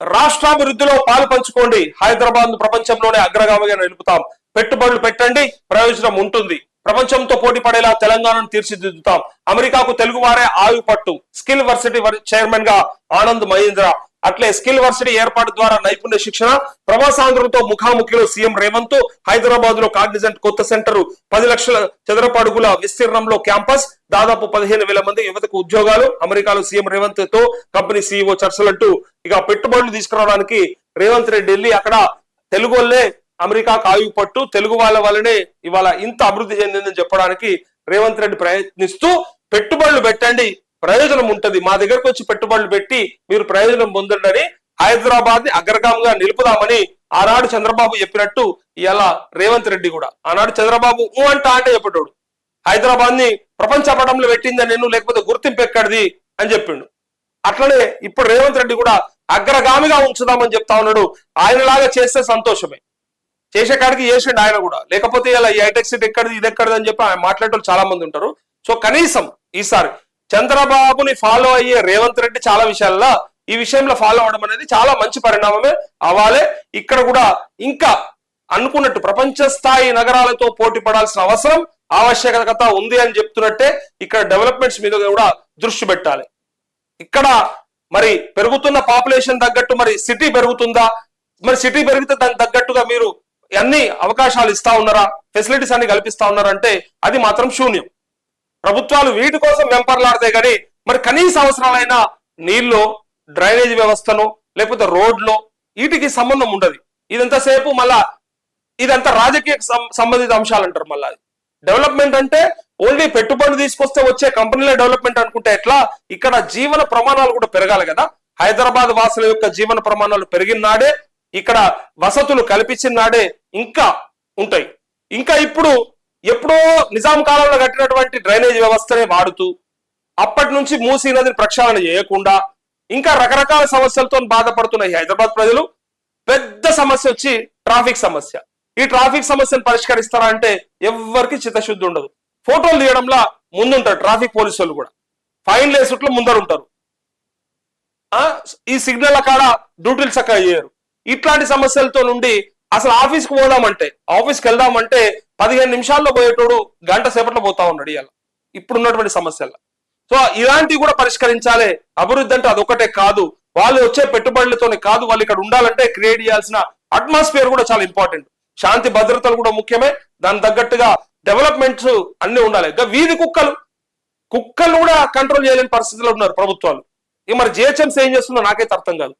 రాష్ట్రాభివృద్ధిలో పాలు పంచుకోండి. హైదరాబాద్ ప్రపంచంలోనే అగ్రగామిగా నిలుపుతాం. పెట్టుబడులు పెట్టండి ప్రయోజనం ఉంటుంది. ప్రపంచంతో పోటీ పడేలా తెలంగాణను తీర్చిదిద్దుతాం. అమెరికాకు తెలుగు వారే పట్టు స్కిల్ వర్సిటీ చైర్మన్గా ఆనంద్ మహేంద్ర అట్లే స్కిల్ వర్సిటీ ఏర్పాటు ద్వారా నైపుణ్య శిక్షణ ప్రవాసాంధ్రులతో ముఖాముఖిలో సీఎం రేవంత్ హైదరాబాద్లో కాగ్నిజెంట్ కొత్త సెంటర్ పది లక్షల చదరపాడుగుల విస్తీర్ణంలో క్యాంపస్ దాదాపు పదిహేను వేల మంది యువతకు ఉద్యోగాలు అమెరికాలో సీఎం రేవంత్తో కంపెనీ సీఈఓ చర్చలంటూ ఇక పెట్టుబడులు తీసుకురావడానికి రేవంత్ రెడ్డి వెళ్ళి అక్కడ తెలుగు వాళ్ళే అమెరికా కాయు పట్టు తెలుగు వాళ్ళ వల్లనే ఇవాళ ఇంత అభివృద్ధి చెందిందని చెప్పడానికి రేవంత్ రెడ్డి ప్రయత్నిస్తూ పెట్టుబడులు పెట్టండి ప్రయోజనం ఉంటది. మా దగ్గరకు వచ్చి పెట్టుబడులు పెట్టి మీరు ప్రయోజనం పొందండి హైదరాబాద్ని అగ్రగామంగా నిలుపుదామని ఆనాడు చంద్రబాబు చెప్పినట్టు ఇలా రేవంత్ రెడ్డి కూడా. ఆనాడు చంద్రబాబు ఊ అంట అంటే చెప్పేటోడు. హైదరాబాద్ని ప్రపంచ పటంలో పెట్టిందని నేను లేకపోతే గుర్తింపు ఎక్కడిది అని చెప్పిండు. అట్లనే ఇప్పుడు రేవంత్ రెడ్డి కూడా అగ్రగామిగా ఉంచుదామని చెప్తా ఉన్నాడు. ఆయనలాగా చేస్తే సంతోషమే. చేసే కాడికి చేసిండు ఆయన కూడా. లేకపోతే ఇలా ఈ హైటెక్ సిటీ ఎక్కడిది ఇది ఎక్కడిది అని చెప్పి ఆయన మాట్లాడేటోళ్ళు చాలా మంది ఉంటారు. సో కనీసం ఈసారి చంద్రబాబుని ఫాలో అయ్యే రేవంత్ రెడ్డి చాలా విషయాల్లో ఈ విషయంలో ఫాలో అవడం అనేది చాలా మంచి పరిణామమే అవ్వాలే. ఇక్కడ కూడా ఇంకా అనుకున్నట్టు ప్రపంచ స్థాయి నగరాలతో పోటీ పడాల్సిన అవసరం ఆవశ్యకత ఉంది అని చెప్తున్నట్టే ఇక్కడ డెవలప్మెంట్స్ మీద కూడా దృష్టి పెట్టాలి. ఇక్కడ మరి పెరుగుతున్న పాపులేషన్ తగ్గట్టు మరి సిటీ పెరుగుతుందా? మరి సిటీ పెరిగితే దానికి తగ్గట్టుగా మీరు అన్ని అవకాశాలు ఇస్తా ఉన్నారా? ఫెసిలిటీస్ అన్ని కల్పిస్తా ఉన్నారంటే అది మాత్రం శూన్యం. ప్రభుత్వాలు వీటి కోసం వెంపర్లాడతాయి కానీ మరి కనీస అవసరాలైన నీళ్ళు డ్రైనేజ్ వ్యవస్థను లేకపోతే రోడ్లో వీటికి సంబంధం ఉండదు. ఇదంతసేపు మళ్ళా ఇదంతా రాజకీయ సంబంధిత అంశాలు అంటారు మళ్ళా. డెవలప్మెంట్ అంటే ఓన్లీ పెట్టుబడులు తీసుకొస్తే వచ్చే కంపెనీల డెవలప్మెంట్ అనుకుంటే ఎట్లా? ఇక్కడ జీవన ప్రమాణాలు కూడా పెరగాలి కదా. హైదరాబాద్ వాసుల యొక్క జీవన ప్రమాణాలు పెరిగినాడే ఇక్కడ వసతులు కల్పించినాడే ఇంకా ఉంటాయి. ఇంకా ఇప్పుడు ఎప్పుడో నిజాం కాలంలో కట్టినటువంటి డ్రైనేజ్ వ్యవస్థనే వాడుతూ అప్పటి నుంచి మూసీ నదిని ప్రక్షాళన చేయకుండా ఇంకా రకరకాల సమస్యలతో బాధపడుతున్న ఈ హైదరాబాద్ ప్రజలు పెద్ద సమస్య వచ్చి ట్రాఫిక్ సమస్య. ఈ ట్రాఫిక్ సమస్యను పరిష్కరిస్తారా అంటే ఎవరికి చిత్తశుద్ధి ఉండదు. ఫోటోలు తీయడంలో ముందుంటారు ట్రాఫిక్ పోలీసులు కూడా. ఫైన్ లేసుట్లో ముందరుంటారు. ఆ ఈ సిగ్నల్ కాడ డ్యూటీలు చక్కగా చేయరు. ఇట్లాంటి సమస్యలతో నుండి అసలు ఆఫీస్కి పోదామంటే ఆఫీస్కి వెళ్దామంటే పదిహేను నిమిషాల్లో పోయేటోడు గంట సేపట్లో పోతా ఉన్నాడు ఇవాళ ఇప్పుడు ఉన్నటువంటి సమస్యల్లో. సో ఇలాంటివి కూడా పరిష్కరించాలి. అభివృద్ధి అంటే అదొకటే కాదు. వాళ్ళు వచ్చే పెట్టుబడులతోనే కాదు వాళ్ళు ఇక్కడ ఉండాలంటే క్రియేట్ చేయాల్సిన అట్మాస్ఫియర్ కూడా చాలా ఇంపార్టెంట్ శాంతి భద్రతలు కూడా ముఖ్యమే. దాని తగ్గట్టుగా డెవలప్మెంట్స్ అన్ని ఉండాలి. ఇంకా వీధి కుక్కలు. కుక్కలు కూడా కంట్రోల్ చేయలేని పరిస్థితిలో ఉన్నారు ప్రభుత్వాలు. ఇక మరి జిహెచ్ఎంసీ ఏం చేస్తుందో నాకైతే అర్థం కాదు.